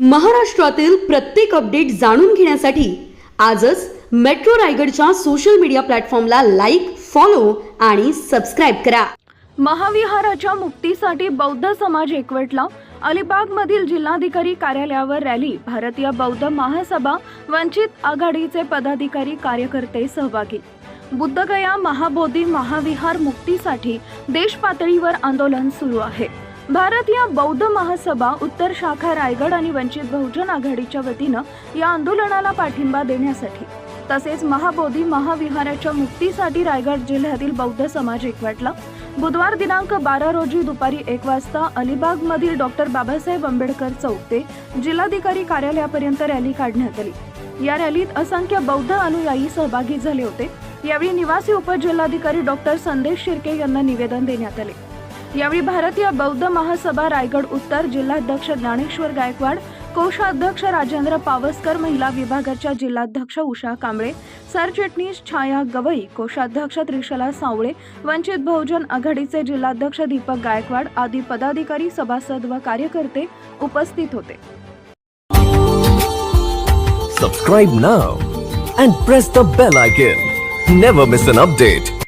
महाराष्ट्रातील प्रत्येक अपडेट जाणून घेण्यासाठी आजच मेट्रो रायगडच्या सोशल मीडिया प्लॅटफॉर्मला लाईक फॉलो आणि सबस्क्राईब करा. महाविहाराच्या मुक्तीसाठी बौद्ध समाज एकवटला अलिबागमधील जिल्हाधिकारी कार्यालयावर रॅली भारतीय बौद्ध महासभा वंचित आघाडीचे पदाधिकारी कार्यकर्ते सहभागी. बुद्धगया महाबोधी महाविहार मुक्तीसाठी देश पातळीवर आंदोलन सुरू आहे. भारतीय बौद्ध महासभा उत्तर शाखा रायगड आणि वंचित बहुजन आघाडीच्या वतीनं या आंदोलनाला पाठिंबा देण्यासाठी तसेच महाबोधी महाविहाराच्या मुक्तीसाठी रायगड जिल्ह्यातील बौद्ध समाज एकवटला बुधवार दिनांक बारा रोजी दुपारी एक वाजता अलिबागमधील डॉक्टर बाबासाहेब आंबेडकर चौक ते जिल्हाधिकारी कार्यालयापर्यंत रॅली काढण्यात आली. या रॅलीत असंख्य बौद्ध अनुयायी सहभागी झाले होते. यावेळी निवासी उपजिल्हाधिकारी डॉक्टर संदेश शिर्के यांना निवेदन देण्यात आले. यावेळी भारतीय बौद्ध महासभा रायगड उत्तर जिल्हाध्यक्ष ज्ञानेश्वर गायकवाड कोषाध्यक्ष राजेंद्र पावसकर महिला विभागाच्या जिल्हाध्यक्ष उषा कांबळे सरचिटणीस छाया गवई कोषाध्यक्ष त्रिशला सावळे वंचित बहुजन आघाडीचे जिल्हाध्यक्ष दीपक गायकवाड आदी पदाधिकारी सभासद व कार्यकर्ते उपस्थित होते. Subscribe now and press the bell icon never miss an update